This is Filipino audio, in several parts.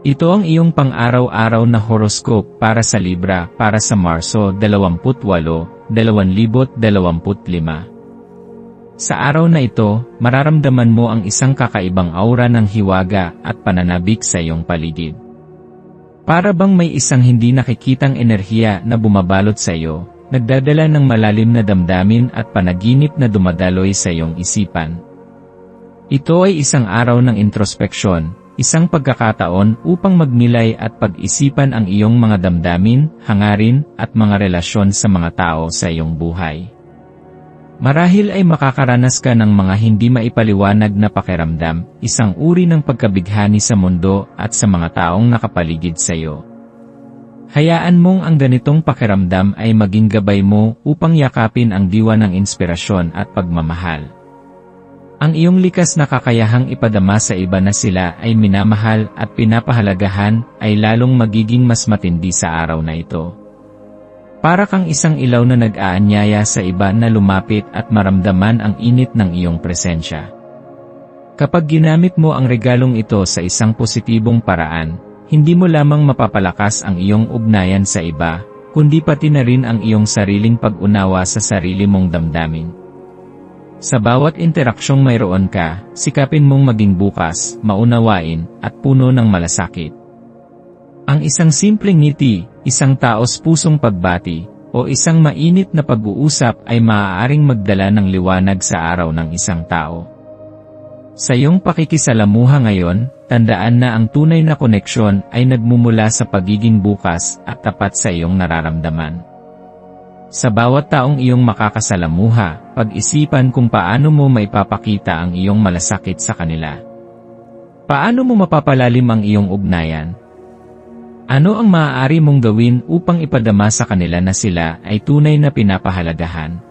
Ito ang iyong pang-araw-araw na horoscope para sa Libra para sa Marso 28, 2025. Sa araw na ito, mararamdaman mo ang isang kakaibang aura ng hiwaga at pananabik sa iyong paligid. Para bang may isang hindi nakikitang enerhiya na bumabalot sa iyo, nagdadala ng malalim na damdamin at panaginip na dumadaloy sa iyong isipan. Ito ay isang araw ng introspeksyon, isang pagkakataon upang magmilay at pag-isipan ang iyong mga damdamin, hangarin, at mga relasyon sa mga tao sa iyong buhay. Marahil ay makakaranas ka ng mga hindi maipaliwanag na pakiramdam, isang uri ng pagkabighani sa mundo at sa mga taong nakapaligid sa iyo. Hayaan mong ang ganitong pakiramdam ay maging gabay mo upang yakapin ang diwa ng inspirasyon at pagmamahal. Ang iyong likas na kakayahang ipadama sa iba na sila ay minamahal at pinapahalagahan ay lalong magiging mas matindi sa araw na ito. Para kang isang ilaw na nag-aanyaya sa iba na lumapit at maramdaman ang init ng iyong presensya. Kapag ginamit mo ang regalong ito sa isang positibong paraan, hindi mo lamang mapapalakas ang iyong ugnayan sa iba, kundi pati na rin ang iyong sariling pag-unawa sa sarili mong damdamin. Sa bawat interaksyong mayroon ka, sikapin mong maging bukas, maunawain, at puno ng malasakit. Ang isang simpleng ngiti, isang taos pusong pagbati, o isang mainit na pag-uusap ay maaaring magdala ng liwanag sa araw ng isang tao. Sa iyong pakikisalamuha ngayon, tandaan na ang tunay na koneksyon ay nagmumula sa pagiging bukas at tapat sa iyong nararamdaman. Sa bawat taong iyong makakasalamuha, pag-isipan kung paano mo maipapakita ang iyong malasakit sa kanila. Paano mo mapapalalim ang iyong ugnayan? Ano ang maaari mong gawin upang ipadama sa kanila na sila ay tunay na pinapahalagahan?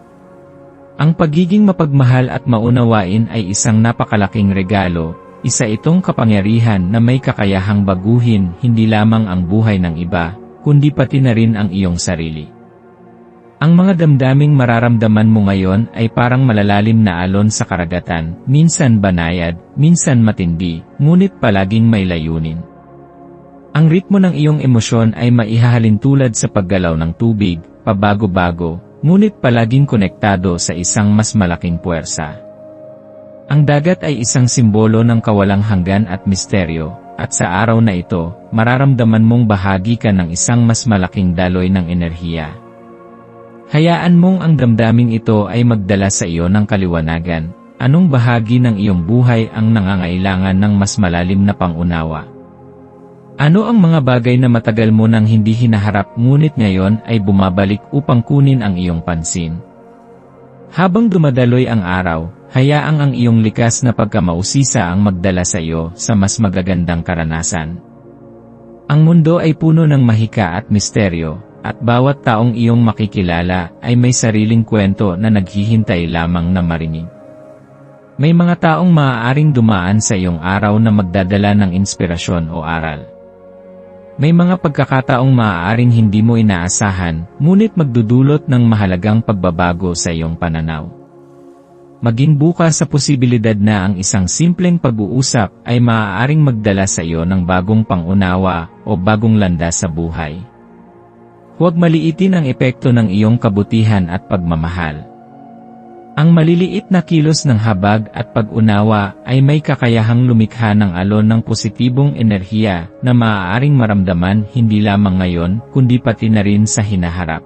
Ang pagiging mapagmahal at maunawain ay isang napakalaking regalo, isa itong kapangyarihan na may kakayahang baguhin hindi lamang ang buhay ng iba, kundi pati na rin ang iyong sarili. Ang mga damdaming mararamdaman mo ngayon ay parang malalalim na alon sa karagatan, minsan banayad, minsan matindi, ngunit palaging may layunin. Ang ritmo ng iyong emosyon ay maihahalin tulad sa paggalaw ng tubig, pabago-bago, ngunit palaging konektado sa isang mas malaking puwersa. Ang dagat ay isang simbolo ng kawalang hanggan at misteryo, at sa araw na ito, mararamdaman mong bahagi ka ng isang mas malaking daloy ng enerhiya. Hayaan mong ang damdaming ito ay magdala sa iyo ng kaliwanagan. Anong bahagi ng iyong buhay ang nangangailangan ng mas malalim na pangunawa? Ano ang mga bagay na matagal mo nang hindi hinaharap ngunit ngayon ay bumabalik upang kunin ang iyong pansin? Habang dumadaloy ang araw, hayaang ang iyong likas na pagkamausisa ang magdala sa iyo sa mas magagandang karanasan. Ang mundo ay puno ng mahika at misteryo, at bawat taong iyong makikilala ay may sariling kwento na naghihintay lamang na marinig. May mga taong maaaring dumaan sa iyong araw na magdadala ng inspirasyon o aral. May mga pagkakataong maaaring hindi mo inaasahan, ngunit magdudulot ng mahalagang pagbabago sa iyong pananaw. Maging bukas sa posibilidad na ang isang simpleng pag-uusap ay maaaring magdala sa iyo ng bagong pangunawa o bagong landas sa buhay. Huwag maliitin ang epekto ng iyong kabutihan at pagmamahal. Ang maliliit na kilos ng habag at pag-unawa ay may kakayahang lumikha ng alon ng positibong enerhiya na maaaring maramdaman hindi lamang ngayon kundi pati na rin sa hinaharap.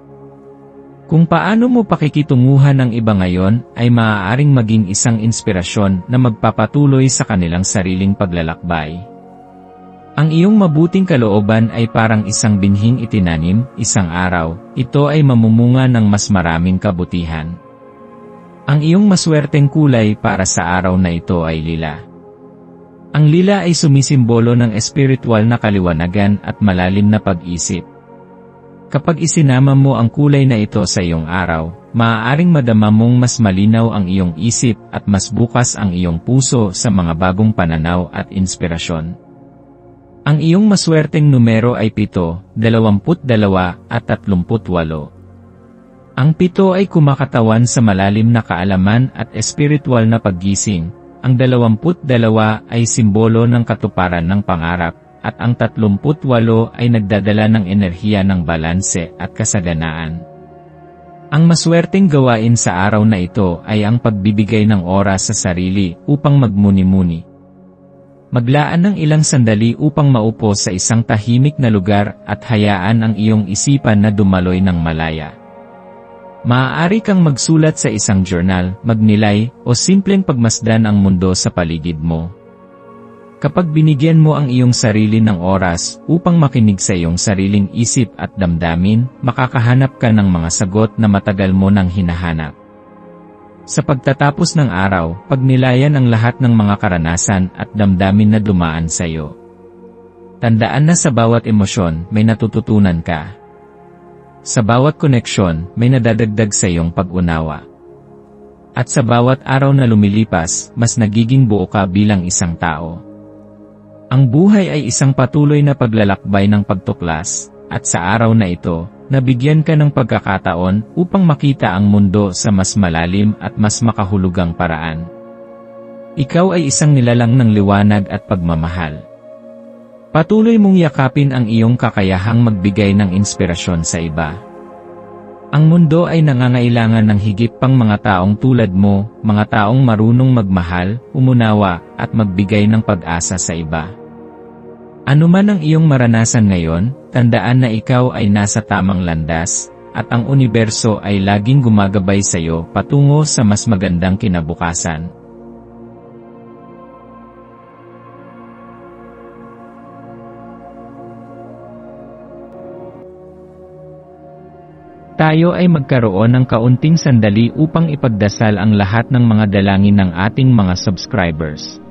Kung paano mo pakikitunguhan ng iba ngayon ay maaaring maging isang inspirasyon na magpapatuloy sa kanilang sariling paglalakbay. Ang iyong mabuting kalooban ay parang isang binhing itinanim, isang araw, ito ay mamumunga ng mas maraming kabutihan. Ang iyong maswerteng kulay para sa araw na ito ay lila. Ang lila ay sumisimbolo ng espiritual na kaliwanagan at malalim na pag-isip. Kapag isinama mo ang kulay na ito sa iyong araw, maaaring madama mong mas malinaw ang iyong isip at mas bukas ang iyong puso sa mga bagong pananaw at inspirasyon. Ang iyong maswerteng numero ay 7, 22 at 38. Ang pito ay kumakatawan sa malalim na kaalaman at espiritual na paggising. Ang 22 ay simbolo ng katuparan ng pangarap, at ang 38 ay nagdadala ng enerhiya ng balanse at kasaganaan. Ang maswerteng gawain sa araw na ito ay ang pagbibigay ng oras sa sarili upang magmuni-muni. Maglaan ng ilang sandali upang maupo sa isang tahimik na lugar at hayaan ang iyong isipan na dumaloy ng malaya. Maaari kang magsulat sa isang journal, magnilay, o simpleng pagmasdan ang mundo sa paligid mo. Kapag binigyan mo ang iyong sarili ng oras upang makinig sa iyong sariling isip at damdamin, makakahanap ka ng mga sagot na matagal mo nang hinahanap. Sa pagtatapos ng araw, pagnilayan ang lahat ng mga karanasan at damdamin na dumaan sa iyo. Tandaan na sa bawat emosyon, may natututunan ka. Sa bawat koneksyon, may nadadagdag sa iyong pag-unawa. At sa bawat araw na lumilipas, mas nagiging buo ka bilang isang tao. Ang buhay ay isang patuloy na paglalakbay ng pagtuklas, at sa araw na ito, nabigyan ka ng pagkakataon upang makita ang mundo sa mas malalim at mas makahulugang paraan. Ikaw ay isang nilalang ng liwanag at pagmamahal. Patuloy mong yakapin ang iyong kakayahang magbigay ng inspirasyon sa iba. Ang mundo ay nangangailangan ng higit pang mga taong tulad mo, mga taong marunong magmahal, umunawa, at magbigay ng pag-asa sa iba. Ano man ang iyong maranasan ngayon, tandaan na ikaw ay nasa tamang landas, at ang universo ay laging gumagabay sa iyo patungo sa mas magandang kinabukasan. Tayo ay magkaroon ng kaunting sandali upang ipagdasal ang lahat ng mga dalangin ng ating mga subscribers,